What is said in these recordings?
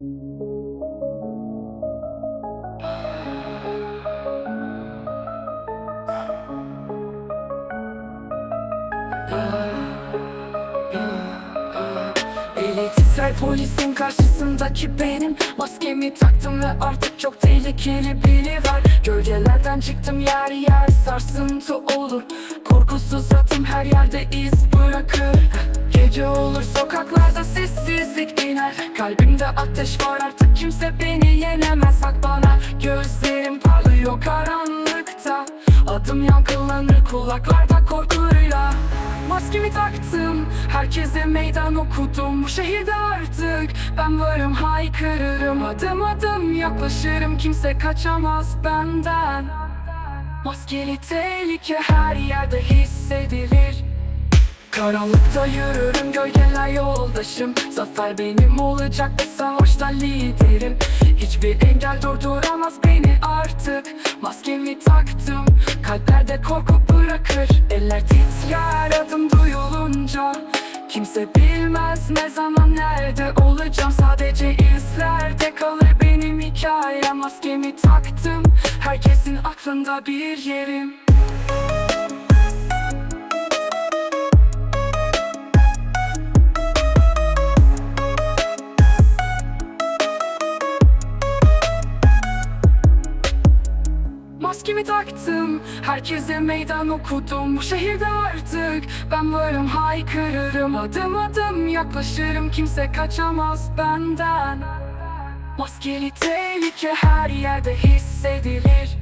Eli polisin karşısındaki benim. Maskemi taktım ve artık çok tehlikeli biri var. Gölgelerden çıktım yer yer sarsıntı olur. Korkusuz atım her yerde iz bırakır Gece olur sokaklarda sessizlik iner. Kalbimde ateş var artık kimse beni yenemez. Bak bana gözlerim parlıyor karanlıkta. Adım yankılanır kulaklarda korkuyla. Maskemi taktım Herkese meydan okudum. Bu şehirde artık Ben varım haykırırım. Adım adım yaklaşırım Kimse kaçamaz benden. Maskeli tehlike her yerde hissedilir Karanlıkta yürürüm gölgeler yoldaşım. Zafer benim olacak ve savaşta liderim. Hiçbir engel durduramaz beni artık. Maskemi taktım kalplerde korku bırakır. Eller titrer adım duyulunca. Kimse bilmez ne zaman nerede olacağım. Sadece izlerde kalır benim hikayem. Maskemi taktım herkesin aklında bir yerim Maskemi taktım Herkese meydan okudum. Bu şehirde artık Ben varım haykırırım. Adım adım yaklaşırım Kimse kaçamaz benden. Maskeli tehlike her yerde hissedilir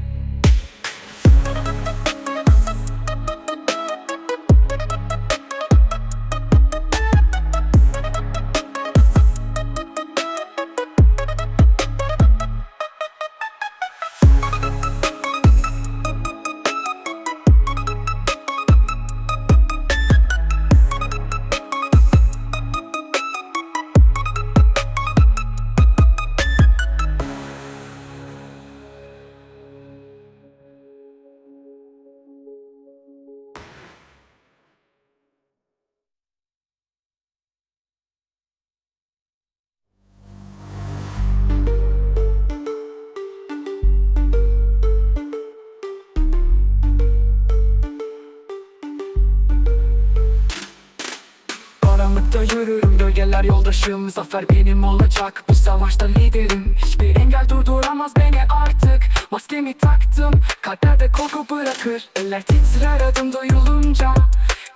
yürürüm gölgeler yoldaşım Zafer benim olacak. Bu savaşta liderim Hiçbir engel durduramaz beni artık. Maskemi taktım kalplerde korku bırakır. Eller titrer adım duyulunca.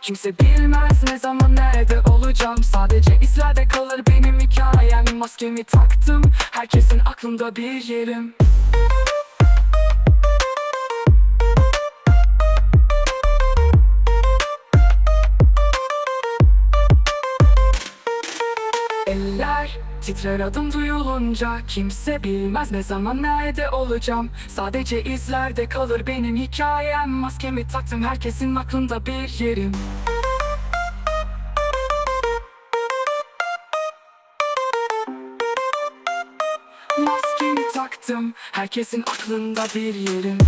Kimse bilmez ne zaman nerede olacağım. Sadece izlerde kalır benim hikayem. Maskemi taktım herkesin aklında bir yerim titrer adım duyulunca Kimse bilmez ne zaman nerede olacağım. Sadece izlerde kalır benim hikayem. Maskemi taktım herkesin aklında bir yerim. Maskemi taktım herkesin aklında bir yerim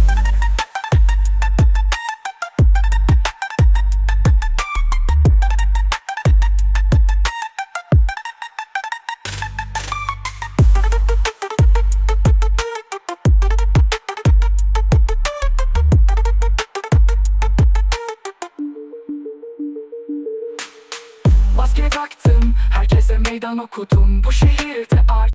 Maske taktım, herkese meydan okudum. Bu şehirde